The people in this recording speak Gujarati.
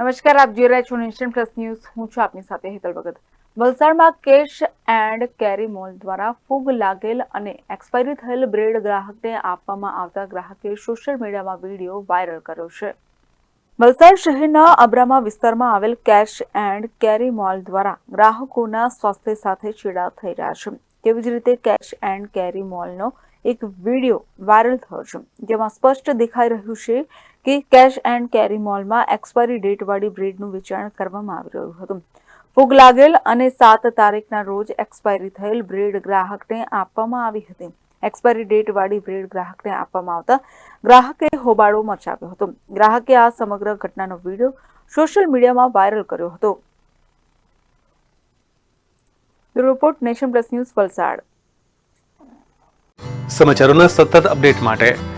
નમસ્કાર, આપ જોઈ રહ્યા છો નેશન પ્લસ ન્યૂઝ હું છું આપની સાથે હેતલ ભગત. વલસાડમાં કેશ એન્ડ કેરી મોલ દ્વારા ફૂગ લાગેલ અને એક્સપાયરી થયેલ બ્રેડ ગ્રાહકને આપવામાં આવતા ગ્રાહકે સોશિયલ મીડિયામાં વીડિયો વાયરલ કર્યો છે. વલસાડ શહેરના અબ્રામા વિસ્તારમાં આવેલ કેશ એન્ડ કેરી મોલ દ્વારા ગ્રાહકોના સ્વાસ્થ્ય સાથે ચેડા થઈ રહ્યા છે. તેવી જ રીતે કેશ એન્ડ કેરી મોલનો એક વીડિયો વાયરલ થયો છે. જેમાં સ્પષ્ટ દેખાઈ રહ્યું છે કે કેશ એન્ડ કેરી મોલમાં એક્સપાયરી ડેટવાળી બ્રેડનું વેચાણ કરવામાં આવી રહ્યું હતું. ફૂગ લાગેલ અને સાત તારીખના રોજ એક્સપાયરી થયેલ બ્રેડ ગ્રાહકને આપવામાં આવી હતી. એક્સપાયરી ડેટ વાળી બ્રેડ ગ્રાહકને આપવામાં આવતા ગ્રાહકે હોબાળો મચાવ્યો હતો. ગ્રાહકે આ સમગ્ર ઘટનાનો વીડિયો સોશિયલ મીડિયામાં વાયરલ કર્યો હતો. Report nation plus news Valsad. સમાચારોના સતત અપડેટ માટે